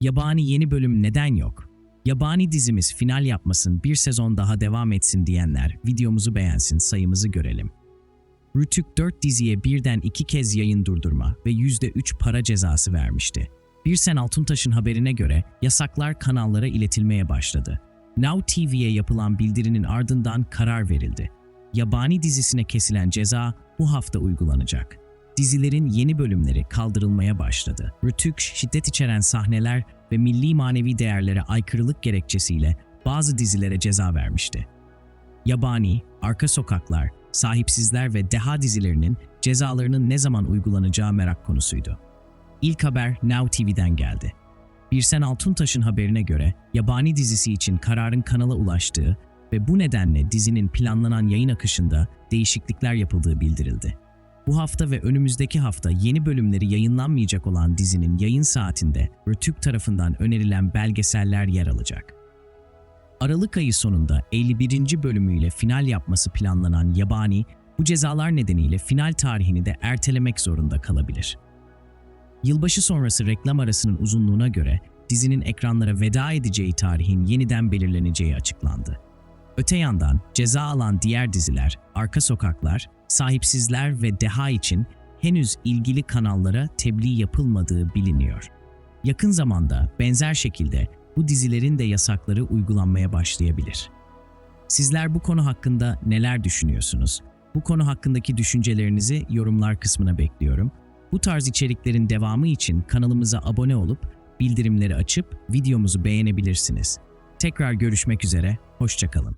Yabani yeni bölüm neden yok? Yabani dizimiz final yapmasın, bir sezon daha devam etsin diyenler videomuzu beğensin, sayımızı görelim. Rütük 4 diziye birden iki kez yayın durdurma ve %3 para cezası vermişti. Birsen Altuntaş'ın haberine göre yasaklar kanallara iletilmeye başladı. Now TV'ye yapılan bildirinin ardından karar verildi. Yabani dizisine kesilen ceza bu hafta uygulanacak. Dizilerin yeni bölümleri kaldırılmaya başladı. Rütük, şiddet içeren sahneler ve milli manevi değerlere aykırılık gerekçesiyle bazı dizilere ceza vermişti. Yabani, Arka Sokaklar, Sahipsizler ve Deha dizilerinin cezalarının ne zaman uygulanacağı merak konusuydu. İlk haber Now TV'den geldi. Birsen Altuntaş'ın haberine göre Yabani dizisi için kararın kanala ulaştığı ve bu nedenle dizinin planlanan yayın akışında değişiklikler yapıldığı bildirildi. Bu hafta ve önümüzdeki hafta yeni bölümleri yayınlanmayacak olan dizinin yayın saatinde Rütük tarafından önerilen belgeseller yer alacak. Aralık ayı sonunda 51. bölümüyle final yapması planlanan Yabani, bu cezalar nedeniyle final tarihini de ertelemek zorunda kalabilir. Yılbaşı sonrası reklam arasının uzunluğuna göre dizinin ekranlara veda edeceği tarihin yeniden belirleneceği açıklandı. Öte yandan ceza alan diğer diziler, Arka Sokaklar, Sahipsizler ve Deha için henüz ilgili kanallara tebliğ yapılmadığı biliniyor. Yakın zamanda benzer şekilde bu dizilerin de yasakları uygulanmaya başlayabilir. Sizler bu konu hakkında neler düşünüyorsunuz? Bu konu hakkındaki düşüncelerinizi yorumlar kısmına bekliyorum. Bu tarz içeriklerin devamı için kanalımıza abone olup bildirimleri açıp videomuzu beğenebilirsiniz. Tekrar görüşmek üzere, hoşçakalın.